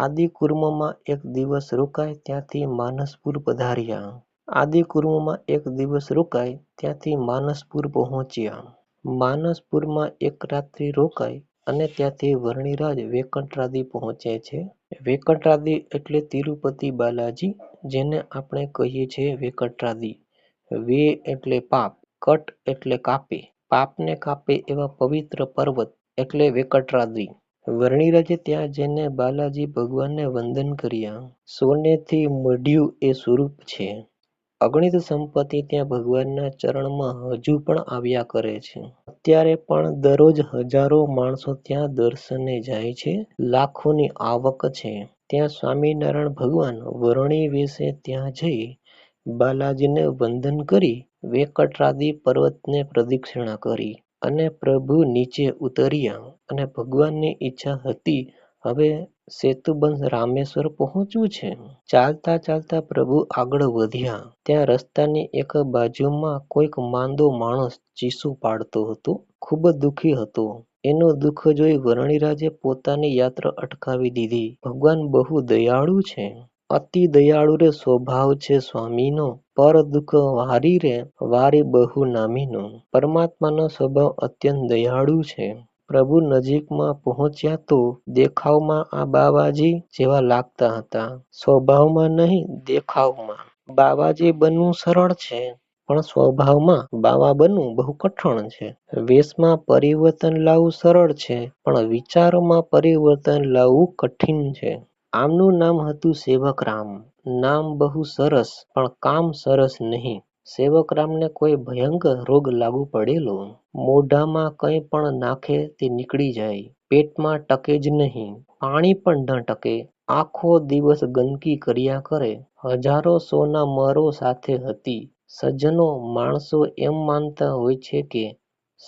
આદિકુર્મમાં એક દિવસ રોકાઈ ત્યાંથી માનસપુર પધાર્યા. આદિકુર્મમાં એક દિવસ રોકાઈ ત્યાંથી માનસપુર પહોંચ્યા. માનસપુરમાં એક રાત્રિ રોકાઈ અને ત્યાંથી વર્ણિરાજ વેંકટરાદી પહોંચે છે. વેંકટરાદી એટલે તિરુપતિ બાલાજી જેને આપણે કહીએ છીએ વેંકટરાદી. વે એટલે પાપ, કટ એટલે કાપે, પાપને કાપે એવા પવિત્ર પર્વત એટલે વેંકટરાદી. વર્ણિરાજે ત્યાં જઈને બાલાજી ભગવાનને વંદન કર્યા. સોનેથી મઢ્યું એ સ્વરૂપ છે. અગણિત સંપત્તિ ત્યાં ભગવાનના ચરણમાં હજુ પણ આવ્યા કરે છે. અત્યારે પણ દરરોજ હજારો માણસો ત્યાં દર્શને જાય છે. લાખોની આવક છે. ત્યાં સ્વામિનારાયણ ભગવાન વરણી વેશે ત્યાં જઈ બાલાજીને વંદન કરી વેકટરાદી પર્વતને પ્રદક્ષિણા કરી અને પ્રભુ નીચે ઉતર્યા અને ભગવાનની ઈચ્છા હતી, હવે સેતુબંધ રામેશ્વર પહોંચવું છે. ચાલતા ચાલતા પ્રભુ આગળ વધ્યા ત્યાં રસ્તાની એક બાજુમાં કોઈક માંદો માણસ ચીસું પાડતો હતો. ખૂબ દુઃખી હતો. એનું દુઃખ જોઈ વરણીરાજે પોતાની યાત્રા અટકાવી દીધી. ભગવાન બહુ દયાળુ છે. અતિ દયાળુ રે સ્વભાવ છે સ્વામીનો પર દુઃખ વારી રે, વારી બહુ નામીનો. પરમાત્માનો સ્વભાવ અત્યંત દયાળુ છે. પ્રભુ નજીકમાં પહોંચ્યા તો દેખાવમાં આ બાવાજી જેવા લાગતા હતા. સ્વભાવમાં નહીં, દેખાવમાં. બાવાજી બનવું સરળ છે, પણ સ્વભાવમાં બાવા બનવું બહુ કઠણ છે. વેશમાં પરિવર્તન લાવવું સરળ છે, પણ વિચારોમાં પરિવર્તન લાવવું કઠિન છે. આમનું નામ હતું સેવકરામ. નામ બહુ સરસ, પણ કામ સરસ નહીં. સેવકરામને કોઈ ભયંકર રોગ લાગુ પડેલો. મોઢામાં કંઈ પણ નાખે તે નીકળી જાય. પેટમાં ટકે જ નહીં. પાણી પણ ન ટકે. આખો દિવસ ગંદકી કર્યા કરે. હજારો સોનામહોરો સાથે હતી. સજ્જનો માણસો એમ માનતા હોય છે કે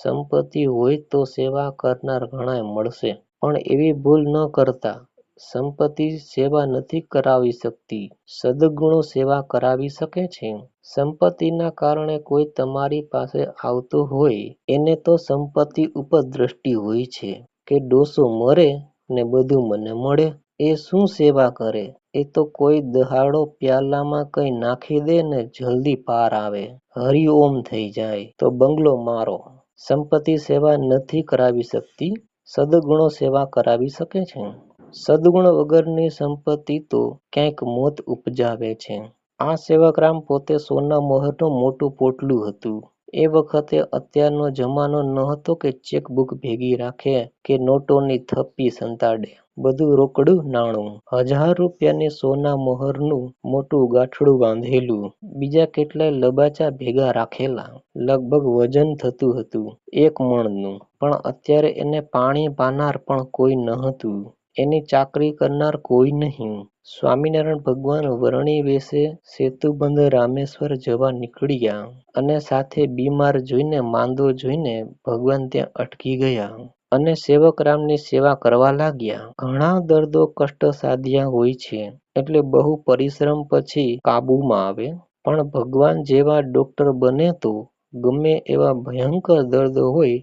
સંપત્તિ હોય તો સેવા કરનાર ઘણાય મળશે. પણ એવી ભૂલ ન કરતા. સંપત્તિ સેવા નથી કરાવી શકતી. સદ્ગુણો સેવા કરાવી શકે છે. સંપત્તિના કારણે કોઈ તમારી પાસે આવતું હોય, એને તો સંપત્તિ ઉપર દ્રષ્ટિ હોય છે કે ડોસો મરે ને બધું મને મળે. એ શું સેવા કરે? એ તો કોઈ દહાડો પ્યાલામાં કંઈ નાખી દે ને જલ્દી પાર આવે. હરિઓમ થઈ જાય તો બંગલો મારો. સંપત્તિ સેવા નથી કરાવી શકતી. સદગુણો સેવા કરાવી શકે છે. સદ્ગુણ વગરની સંપત્તિ તો ક્યાંક મોત ઉપજાવે છે. આ સેવકરામ પોતે સોનામહોરનું મોટું પોટલું હતું. એ વખતે અત્યારનો જમાનો નહોતો કે ચેકબુક ભેગી રાખે કે નોટોની થપ્પી સંતાડે. બધું રોકડું નાણું. હજાર રૂપિયાની સોના મોહરનું મોટું ગાંઠડું બાંધેલું. બીજા કેટલાય લબાચા ભેગા રાખેલા. લગભગ વજન થતું હતું એક મણનું. પણ અત્યારે એને પાણી પાનાર પણ કોઈ નહોતું. એની ચાકરી કરનાર કોઈ નહીં. સ્વામિનારાયણ ભગવાન વરણી વેશે સેતુબંધ રામેશ્વર જવા નીકળ્યા અને સાથે બીમાર જોઈને માંદો જોઈને ભગવાન ત્યાં અટકી ગયા અને સેવકરામની સેવા કરવા લાગ્યા. ઘણા દર્દો કષ્ટ સાધ્યા હોય છે, એટલે બહુ પરિશ્રમ પછી કાબુમાં આવે. પણ ભગવાન જેવા ડોક્ટર બને તો ગમે એવા ભયંકર દર્દ હોય,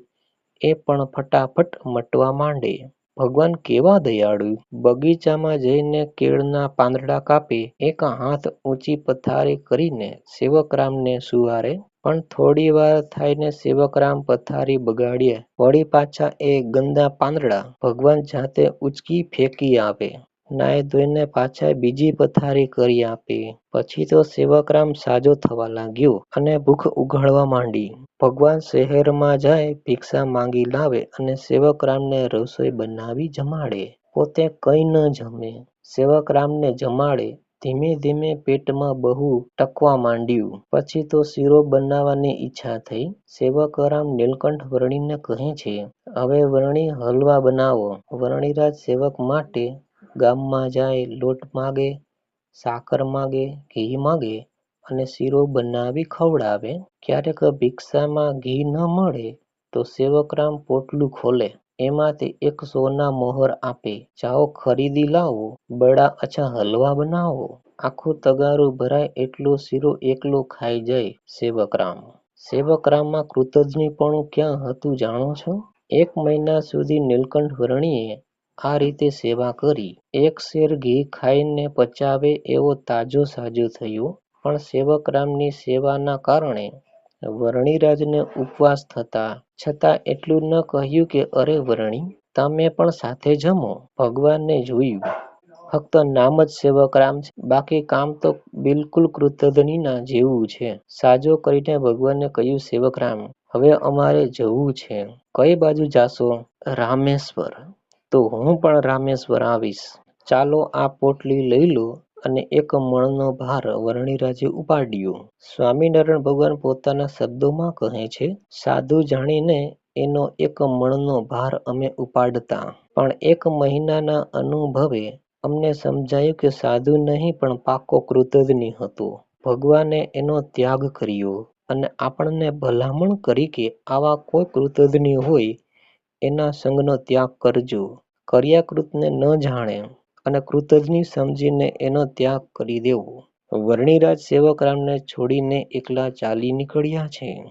એ પણ ફટાફટ મટવા માંડે. ભગવાન કેવા દયાળુ! બગીચામાં જઈને કેળના પાંદડા કાપી, એક હાથ ઊંચી પથારી કરીને સેવકરામને સુવારે પણ થોડી વાર ને સેવકરામ પથારી બગાડીએ વળી પાછા એ ગંદા પાંદડા ભગવાન જાતે ઉચકી ફેંકી આવે. નાઈ ધોઈને પાછા બીજી પથારી કરી આપી પછી તો સેવકરામ સાજો થવા લાગ્યો અને ભૂખ ઉઘાડવા માંડી. ભગવાન શહેરમાં જાય, ભિક્ષા માંગી લાવે અને સેવકરામને રસોઈ બનાવી જમાડે. પોતે કંઈ ન જમે. સેવકરામને જમાડે. ધીમે ધીમે પેટમાં બહુ ટકવા માંડ્યું. પછી તો શીરો બનાવવાની ઈચ્છા થઈ. સેવકરામ નીલકંઠ વર્ણીને કહે છે, હવે વર્ણી હલવા બનાવો. વરણીરાજ સેવક માટે ગામમાં જાય લોટ માગે, સાકર માગે, ઘી માગે અને શીરો બનાવી ખવડાવે. ક્યારેક ભિક્ષામાં ઘી ન મળે તો સેવકરામ પોટલું ખોલે. એમાંથી એક સોના મોહર આપે. જાઓ ખરીદી લાવો. બડા અચ્છા હલવા બનાવો. આખું તગારું ભરાય એટલો શીરો એકલો ખાઈ જાય સેવકરામ. સેવકરામમાં કૃતજ્ઞપણું ક્યાં હતું જાણો છો? એક મહિના સુધી નીલકંઠ વર્ણીએ આ રીતે સેવા કરી. એક શેર ઘી ખાઈને પચાવે એવો તાજો સાજો થયો. પણ સેવકરામની સેવાના કારણે વરણીરાજને ઉપવાસ થતા. છતાં એટલું ન કહ્યું કે, અરે વરણી! તમે પણ સાથે જમો. ભગવાનને જોયું. ફક્ત નામ જ સેવકરામ છે. બાકી કામ તો બિલકુલ કૃતજ્ઞના જેવું છે. સાજો કરીને ભગવાને કહ્યું સેવકરામ! હવે અમારે જવું છે. કઈ બાજુ જાશો? રામેશ્વર. તો હું પણ રામેશ્વર આવીશ. ચાલો આ પોટલી લઈ લો અને એક મણનો ભાર વરણીરાજે ઉપાડ્યો. સ્વામિનારાયણ ભગવાન પોતાના શબ્દોમાં કહે છે, સાધુ જાણીને એનો એક મણનો ભાર અમે ઉપાડતા. પણ એક મહિનાના અનુભવે અમને સમજાયું કે સાધુ નહીં પણ પાકો કૃતજ્ઞ હતો. ભગવાને એનો ત્યાગ કર્યો અને આપણને ભલામણ કરી કે આવા કોઈ કૃતજ્ઞ હોય એના સંગનો ત્યાગ કરજો. કર્યા કૃતને ન જાણે અને કૃતજની સમજીને એનો ત્યાગ કરી દેવો. વરણિરાજ સેવકરામને છોડીને એકલા ચાલી નીકળ્યા છે.